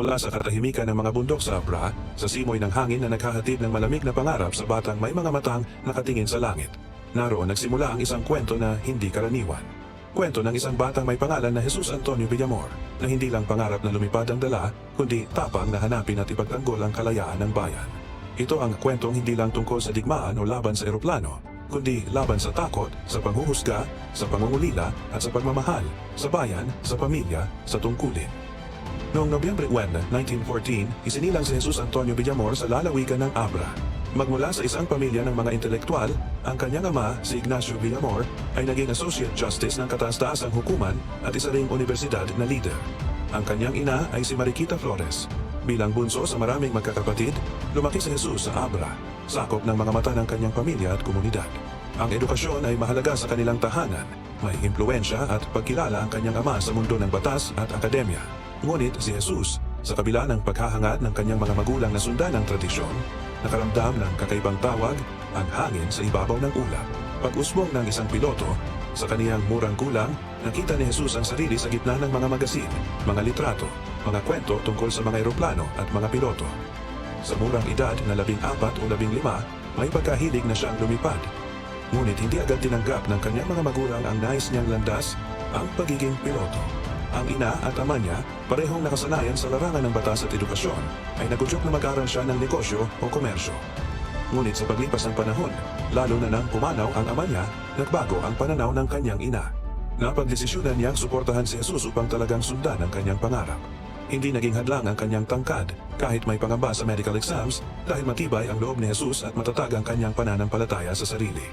Mula sa katahimikan ng mga bundok sa Abra, sa simoy ng hangin na naghahatid ng malamig na pangarap sa batang may mga matang nakatingin sa langit. Naroon nagsimula ang isang kwento na hindi karaniwan. Kwento ng isang batang may pangalan na Jesus Antonio Villamor, na hindi lang pangarap na lumipad ang dala, kundi tapang na hanapin at ipagtanggol ang kalayaan ng bayan. Ito ang kwentong hindi lang tungkol sa digmaan o laban sa eroplano, kundi laban sa takot, sa panghuhusga, sa pangungulila at sa pagmamahal, sa bayan, sa pamilya, sa tungkulin. Noong Nobyembre 1, 1914, isinilang si Jesus Antonio Villamor sa lalawigan ng Abra. Magmula sa isang pamilya ng mga intelektual, ang kanyang ama, si Ignacio Villamor, ay naging Associate Justice ng kataas-taasang hukuman at isa ring universidad na leader. Ang kanyang ina ay si Mariquita Flores. Bilang bunso sa maraming magkakapatid, lumaki si Jesus sa Abra, sakop ng mga mata ng kanyang pamilya at komunidad. Ang edukasyon ay mahalaga sa kanilang tahanan, may impluensya at pagkilala ang kanyang ama sa mundo ng batas at akademya. Ngunit si Jesus, sa kabila ng paghahangad ng kanyang mga magulang na sundan ang tradisyon, nakaramdam ng kakaibang tawag ang hangin sa ibabaw ng ulap. Pag-usbong ng isang piloto, sa kaniyang murang kulang, nakita ni Jesus ang sarili sa gitna ng mga magasin, mga litrato, mga kwento tungkol sa mga eroplano at mga piloto. Sa murang edad na labing apat o labing lima, may pagkahilig na siyang lumipad. Ngunit hindi agad tinanggap ng kanyang mga magulang ang nais niyang landas, ang pagiging piloto. Ang ina at ama niya, parehong nakasanayan sa larangan ng batas at edukasyon, ay nagudyok na mag-aral siya ng negosyo o komersyo. Ngunit sa paglipas ng panahon, lalo na nang pumanaw ang ama niya, nagbago ang pananaw ng kanyang ina. Napagdesisyonan niyang suportahan si Jesus upang talagang sundan ang kanyang pangarap. Hindi naging hadlang ang kanyang tangkad kahit may pangamba sa medical exams dahil matibay ang loob ni Jesus at matatag ang kanyang pananampalataya sa sarili.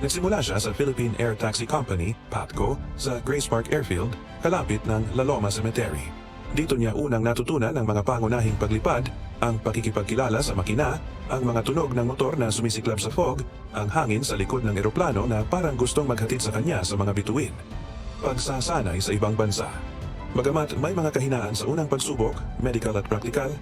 Nagsimula siya sa Philippine Air Taxi Company, PATCO, sa Grace Park Airfield, kalapit ng La Loma Cemetery. Dito niya unang natutunan ang mga pangunahing paglipad, ang pakikipagkilala sa makina, ang mga tunog ng motor na sumisiklab sa fog, ang hangin sa likod ng eroplano na parang gustong maghatid sa kanya sa mga bituin. Pagsasanay sa ibang bansa. Bagamat may mga kahinaan sa unang pagsubok, medical at practical,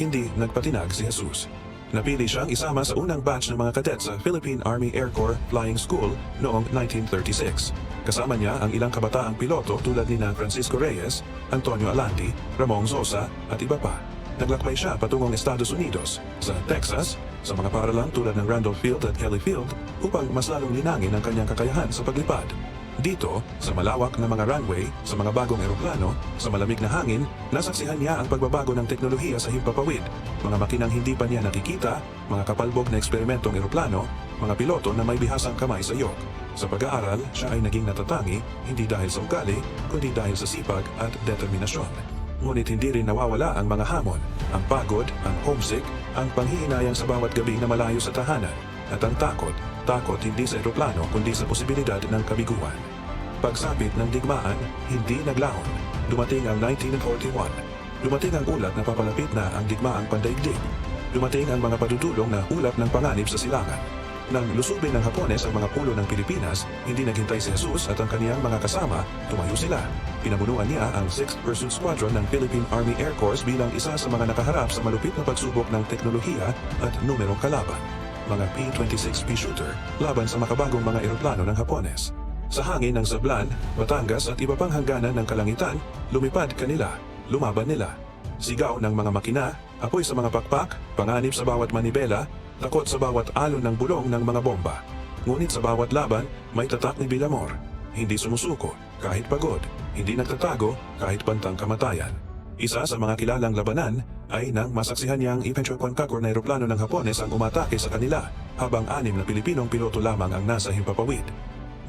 hindi nagpatinag si Jesus. Napili siyang isama sa unang batch ng mga kadet sa Philippine Army Air Corps Flying School noong 1936. Kasama niya ang ilang kabataang piloto tulad ni na Francisco Reyes, Antonio Alandi, Ramon Sosa at iba pa. Naglakbay siya patungong Estados Unidos, sa Texas, sa mga paaralan tulad ng Randolph Field at Kelly Field upang mas lalong linangin ang kanyang kakayahan sa paglipad. Dito, sa malawak na mga runway, sa mga bagong eroplano, sa malamig na hangin, nasaksihan niya ang pagbabago ng teknolohiya sa himpapawid, mga makinang hindi pa niya nakikita, mga kapalbog na eksperimentong eroplano, mga piloto na may bihasang kamay sa yok. Sa pag-aaral, siya ay naging natatangi, hindi dahil sa ugali, kundi dahil sa sipag at determinasyon. Ngunit hindi rin nawawala ang mga hamon, ang pagod, ang homesick, ang panghihinayang sa bawat gabi na malayo sa tahanan, at ang takot, takot hindi sa eroplano kundi sa posibilidad ng kabiguan. Pagsapit ng digmaan, hindi naglahon. Dumating ang 1941. Dumating ang ulat na papalapit na ang digmaang pandaigdig. Dumating ang mga padudulong na ulap ng panganib sa silangan. Nang lusubin ng Hapones ang mga pulo ng Pilipinas, hindi naghintay si Jesus at ang kaniyang mga kasama, tumayo sila. Pinamunuan niya ang 6th Pursuit Squadron ng Philippine Army Air Corps bilang isa sa mga nakaharap sa malupit na pagsubok ng teknolohiya at numerong kalaban. Mga P-26 P-shooter laban sa makabagong mga eroplano ng Hapones. Sa hangin ng Sablan, Batangas at iba pang hangganan ng kalangitan, lumipad kanila, lumaban nila. Sigaw ng mga makina, apoy sa mga pakpak, panganib sa bawat manibela, takot sa bawat alon ng bulong ng mga bomba. Ngunit sa bawat laban, may tatak ni Villamor. Hindi sumusuko, kahit pagod. Hindi nagtatago, kahit pantang kamatayan. Isa sa mga kilalang labanan ay nang masaksihan niyang Infantry Concagor na eroplano ng Hapones ang umatake sa kanila habang anim na Pilipinong piloto lamang ang nasa himpapawid.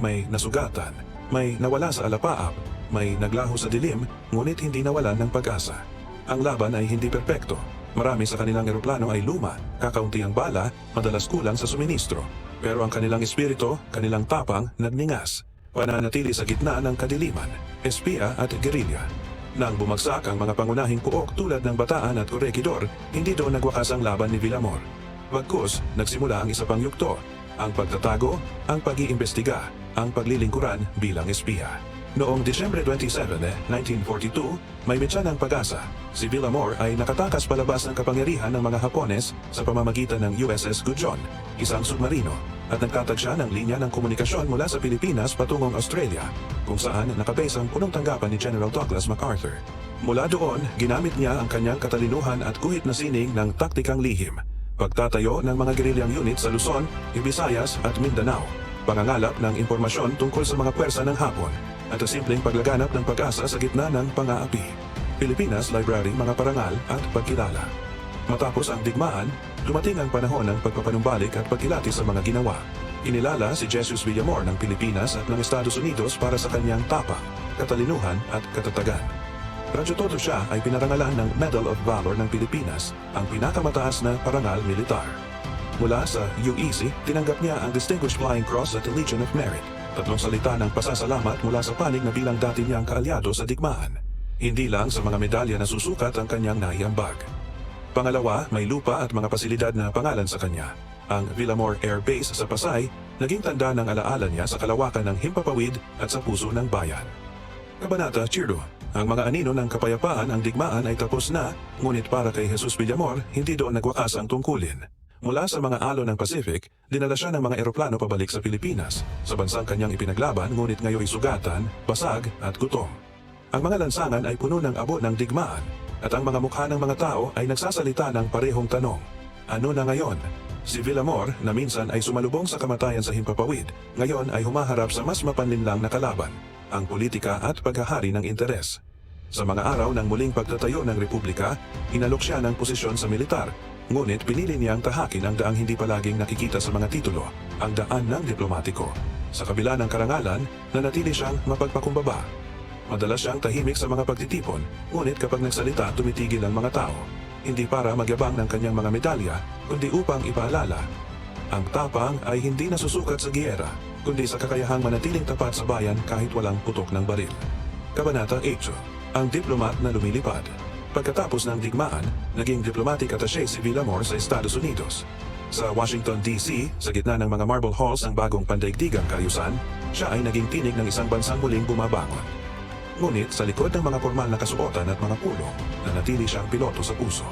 May nasugatan, may nawala sa alapaap, may naglaho sa dilim, ngunit hindi nawalan ng pag-asa. Ang laban ay hindi perpekto. Marami sa kanilang eroplano ay luma, kakaunti ang bala, madalas kulang sa suministro. Pero ang kanilang espiritu, kanilang tapang, nagningas. Pananatili sa gitna ng kadiliman, espiya at gerilya. Nang bumagsak ang mga pangunahing puok tulad ng Bataan at Corregidor, hindi doon nagwakas ang laban ni Villamor. Bagkus, nagsimula ang isa pang yugto, ang pagtatago, ang pag-iimbestiga, ang paglilingkuran bilang espiya. Noong Disyembre 27, 1942, may mitsa ng pag-asa. Si Villamor ay nakatakas palabas ng kapangyarihan ng mga Hapones sa pamamagitan ng USS Gudjon, isang submarino, at nagtatag siya ng linya ng komunikasyon mula sa Pilipinas patungong Australia, kung saan nakabase ang punong tanggapan ni General Douglas MacArthur. Mula doon, ginamit niya ang kanyang katalinuhan at guhit na sining ng taktikang lihim. Pagtatayo ng mga gerilyang unit sa Luzon, Visayas at Mindanao. Pangangalap ng impormasyon tungkol sa mga pwersa ng Hapon at ang simpleng paglaganap ng pag-asa sa gitna ng pang-aapi. Pilipinas Library mga parangal at pagkilala. Matapos ang digmaan, dumating ang panahon ng pagpapanumbalik at pagkilati sa mga ginawa. Inilala si Jesus Villamor ng Pilipinas at ng Estados Unidos para sa kanyang tapang, katalinuhan at katatagan. Radyo todo siya ay pinarangalan ng Medal of Valor ng Pilipinas, ang pinakamataas na parangal militar. Mula sa UEC, tinanggap niya ang Distinguished Flying Cross at the Legion of Merit, tatlong salita ng pasasalamat mula sa panig na bilang dati niyang kaalyado sa digmaan. Hindi lang sa mga medalya na susukat ang kanyang naiambag. Pangalawa, may lupa at mga pasilidad na pangalan sa kanya. Ang Villamor Air Base sa Pasay, naging tanda ng alaala niya sa kalawakan ng himpapawid at sa puso ng bayan. Kabanata Chirdo, ang mga anino ng kapayapaan ang digmaan ay tapos na, ngunit para kay Jesus Villamor, hindi doon nagwakas ang tungkulin. Mula sa mga alon ng Pacific, dinala siya ng mga eroplano pabalik sa Pilipinas, sa bansang kanyang ipinaglaban ngunit ngayon sugatan, basag at gutom. Ang mga lansangan ay puno ng abo ng digmaan, at ang mga mukha ng mga tao ay nagsasalita ng parehong tanong. Ano na ngayon? Si Villamor, na minsan ay sumalubong sa kamatayan sa Himpapawid, ngayon ay humaharap sa mas mapanlinlang na kalaban, ang politika at paghahari ng interes. Sa mga araw ng muling pagtatayo ng Republika, inalok siya ng posisyon sa militar, ngunit pinili niyang tahakin ang daang hindi palaging nakikita sa mga titulo, ang daan ng diplomatiko. Sa kabila ng karangalan, nanatili siyang mapagpakumbaba. Madalas siyang tahimik sa mga pagtitipon, ngunit kapag nagsalita tumitigil ang mga tao. Hindi para magyabang ng kanyang mga medalya, kundi upang ipaalala. Ang tapang ay hindi nasusukat sa giyera, kundi sa kakayahang manatiling tapat sa bayan kahit walang putok ng baril. Kabanata 8. Ang diplomat na lumilipad. Pagkatapos ng digmaan, naging diplomatic attaché si Villamor sa Estados Unidos. Sa Washington, D.C., sa gitna ng mga marble halls ng bagong pandaigdigang kaayusan, siya ay naging tinig ng isang bansang muling bumabangon. Ngunit sa likod ng mga formal na kasuotan at mga pulong, nanatili siyang piloto sa puso.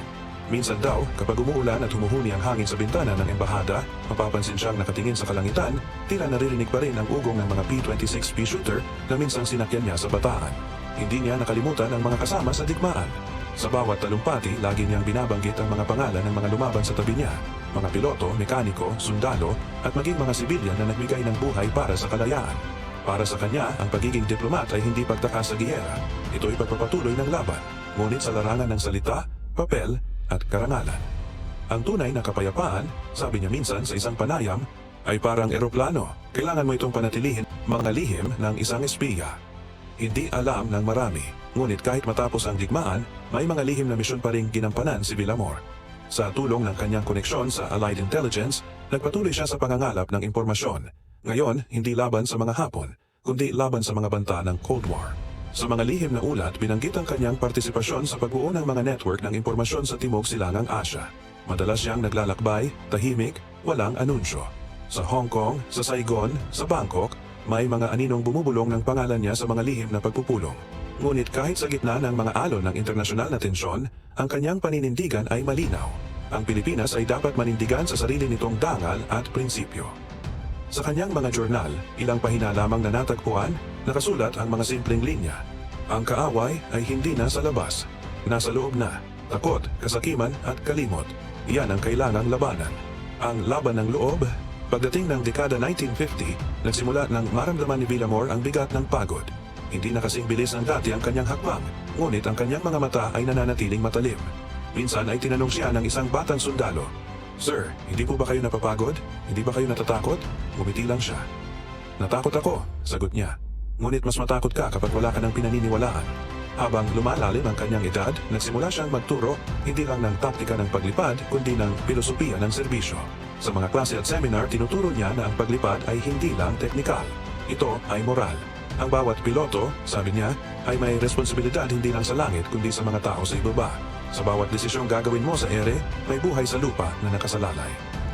Minsan daw, kapag umuulan at humuhuni ang hangin sa bintana ng embahada, mapapansin siyang nakatingin sa kalangitan, tila naririnig pa rin ang ugong ng mga P-26 pea shooter na minsang sinakyan niya sa bataan. Hindi niya nakalimutan ang mga kasama sa digmaan. Sa bawat talumpati, lagi niyang binabanggit ang mga pangalan ng mga lumaban sa tabi niya. Mga piloto, mekaniko, sundalo, at maging mga sibilyan na nagbigay ng buhay para sa kalayaan. Para sa kanya, ang pagiging diplomat ay hindi pagtaka sa giyera. Ito'y pagpapatuloy ng laban, ngunit sa larangan ng salita, papel, at karangalan. Ang tunay na kapayapaan, sabi niya minsan sa isang panayam, ay parang eroplano. Kailangan mo itong panatilihin mga lihim ng isang espiya. Hindi alam ng marami, ngunit kahit matapos ang digmaan, may mga lihim na misyon pa rin ginampanan si Villamor. Sa tulong ng kanyang koneksyon sa Allied Intelligence, nagpatuloy siya sa pangangalap ng impormasyon. Ngayon, hindi laban sa mga Hapon, kundi laban sa mga banta ng Cold War. Sa mga lihim na ulat, binanggit ang kanyang partisipasyon sa pagbuo ng mga network ng impormasyon sa Timog Silangang Asya. Madalas siyang naglalakbay, tahimik, walang anunsyo. Sa Hong Kong, sa Saigon, sa Bangkok, may mga aninong bumubulong ng pangalan niya sa mga lihim na pagpupulong. Ngunit kahit sa gitna ng mga alon ng internasyonal na tensyon, ang kanyang paninindigan ay malinaw. Ang Pilipinas ay dapat manindigan sa sarili nitong dangal at prinsipyo. Sa kanyang mga journal, ilang pahina lamang na natagpuan, nakasulat ang mga simpleng linya. Ang kaaway ay hindi nasa labas, nasa loob na. Takot, kasakiman at kalimot. Iyan ang kailangang labanan. Ang laban ng loob, pagdating ng dekada 1950, nagsimula nang maramdaman ni Villamor ang bigat ng pagod. Hindi na kasing bilis ng dati ang kanyang hakbang, ngunit ang kanyang mga mata ay nananatiling matalim. Minsan ay tinanong siya ng isang batang sundalo, Sir, hindi po ba kayo napapagod? Hindi ba kayo natatakot? Ngumiti lang siya. Natakot ako, sagot niya. Ngunit mas matakot ka kapag wala ka ng pinaniniwalaan. Habang lumalalim ang kanyang edad, nagsimula siyang magturo hindi lang ng taktika ng paglipad, kundi ng pilosopiya ng serbisyo. Sa mga klase at seminar, tinuturo niya na ang paglipad ay hindi lang teknikal. Ito ay moral. Ang bawat piloto, sabi niya, ay may responsibilidad hindi lang sa langit kundi sa mga tao sa ibaba. Sa bawat desisyong gagawin mo sa ere, may buhay sa lupa na nakasalalay.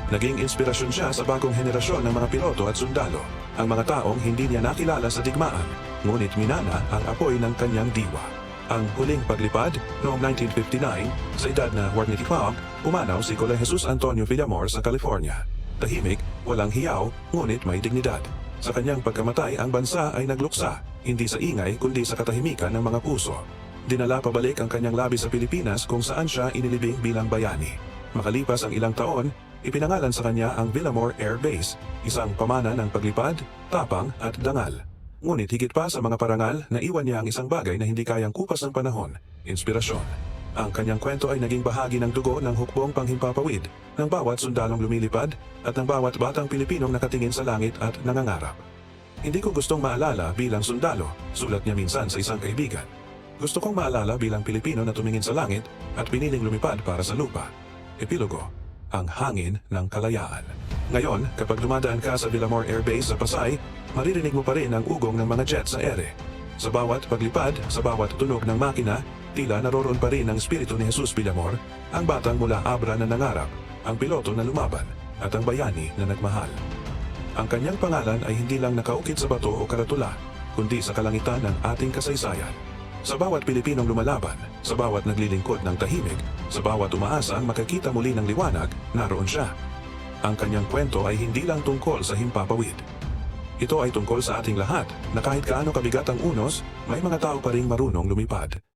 Naging inspirasyon siya sa bagong henerasyon ng mga piloto at sundalo, ang mga taong hindi niya nakilala sa digmaan, ngunit minana ang apoy ng kanyang diwa. Ang huling paglipad noong 1959, sa edad na 45, pumanaw si Cole Jesus Antonio Villamor sa California. Tahimik, walang hiyaw, ngunit may dignidad. Sa kanyang pagkamatay, ang bansa ay nagluksa, hindi sa ingay kundi sa katahimikan ng mga puso. dinala pabalik ang kanyang labi sa Pilipinas kung saan siya inilibing bilang bayani. Makalipas ang ilang taon, ipinangalan sa kanya ang Villamore Air Base, isang pamana ng paglipad, tapang at dangal. Ngunit higit pa sa mga parangal, naiwan niya ang isang bagay na hindi kayang kupas ng panahon, inspirasyon. Ang kanyang kwento ay naging bahagi ng dugo ng hukbong panghimpapawid ng bawat sundalong lumilipad at ng bawat batang Pilipinong nakatingin sa langit at nangangarap. Hindi ko gustong maalala bilang sundalo, sulat niya minsan sa isang kaibigan. Gusto kong maalala bilang Pilipino na tumingin sa langit at piniling lumipad para sa lupa. Epilogo, ang hangin ng kalayaan. Ngayon, kapag dumadaan ka sa Villamore Air Base sa Pasay, maririnig mo pa rin ang ugong ng mga jet sa ere. Sa bawat paglipad, sa bawat tunog ng makina, tila naroroon pa rin ang espiritu ni Jesus Villamor, ang batang mula Abra na nangarap, ang piloto na lumaban, at ang bayani na nagmahal. Ang kanyang pangalan ay hindi lang nakaukit sa bato o karatula, kundi sa kalangitan ng ating kasaysayan. Sa bawat Pilipinong lumalaban, sa bawat naglilingkod ng tahimik, sa bawat umaasang makakita muli ng liwanag, naroon siya. Ang kanyang kwento ay hindi lang tungkol sa himpapawid. Ito ay tungkol sa ating lahat na kahit kaano kabigat ang unos, may mga tao pa ring marunong lumipad.